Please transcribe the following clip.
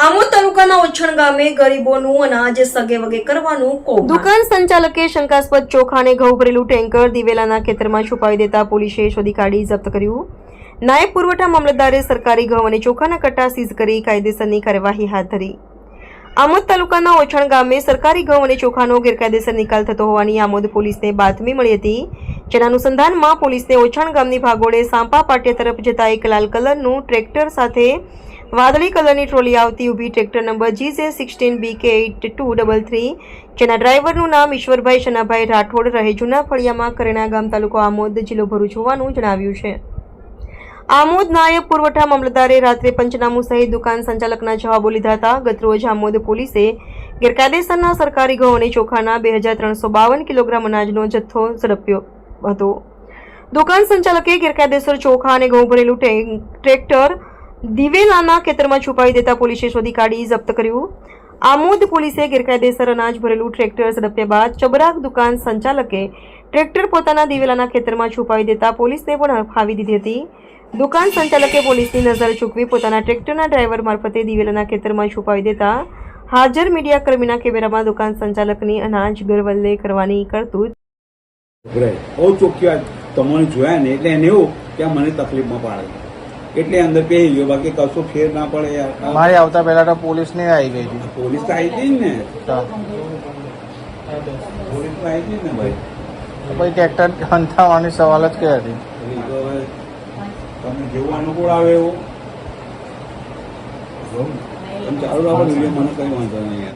જપ્ત કર્યું. નાયબ પુરવઠા મામલતદારે સરકારી ઘઉં અને ચોખાના કટ્ટા સીઝ કરી કાયદેસરની કાર્યવાહી હાથ ધરી. આમોદ તાલુકાના ઓછણ ગામે સરકારી ઘઉં અને ચોખાનો ગેરકાયદેસર નિકાલ થતો હોવાની આમોદ પોલીસને બાતમી મળી હતી. જેના અનુસંધાનમાં પોલીસને ઓછણ ગામની ભાગોળે સાંપા પાટિયા તરફ જતા એક લાલ કલરનું ટ્રેક્ટર સાથે વાદળી કલરની ટ્રોલી આવતી ઊભી ટ્રેક્ટર નંબર જી જે સિક્સટીન બી કે એઇટ ટુ ડબલ થ્રી જેના ડ્રાઈવરનું નામ ઈશ્વરભાઈ શનાભાઈ રાઠોડ રહે જૂના ફળિયામાં કરેણા ગામ તાલુકો આમોદ જિલ્લો ભરૂચ હોવાનું જણાવ્યું છે. આમોદ નાયબ પુરવઠા મામલતદારે રાત્રે પંચનામું સહિત દુકાન સંચાલકના જવાબો લીધા હતા. ગતરોજ આમોદ પોલીસે ગેરકાયદેસરના સરકારી ઘઉં અને ચોખાના બે હજાર ત્રણસો બાવન કિલોગ્રામ અનાજનો જથ્થો ઝડપ્યો હતો. દુકાન સંચાલકે ગેરકાયદેસર ચોખા અને ઘઉં ભરેલું ટ્રેક્ટર દિવેલાના ખેતરમાં છુપાવી દેતા પોલીસે શોધી કાઢી જપ્ત કર્યું. આમોદ પોલીસે ગેરકાયદેસર અનાજ ભરેલું ટ્રેક્ટર ઝડપ્યા બાદ ચબરાક દુકાન સંચાલકે ટ્રેક્ટર પોતાના દિવેલાના ખેતરમાં છુપાવી દેતા પોલીસને પણ ફાવી દીધી હતી. દુકાન સંચાલકે પોલીસની નજર ચૂકવી પોતાના ટ્રેક્ટરના ડ્રાઈવર મારફતે દિવેલાના ખેતરમાં છુપાવી દેતા હાજર મીડિયા કર્મીના કેમેરામાં દુકાન સંચાલકની અનાજ ગરવલ્લે કરવાની કરતૂત બહુ જોયા ને એટલે એને એવું કે મને તકલીફમાં પાડે એટલે અંદર પહેરી ગયો. બાકી કશું ફેર ના પડે યાર. મારે આવતા પહેલા તો પોલીસ ને આવી ગઈ હતી. પોલીસ તો આવી હતી ને. પોલીસ તો આવી હતી ને ભાઈ. પછી ટ્રેક્ટર હંથાવાની સવાલ જ કઈ હતી. તમને જેવું અનુકૂળ આવે એવું. તમે ચાલુ રાખો મને કઈ વાંધો નહીં યાર.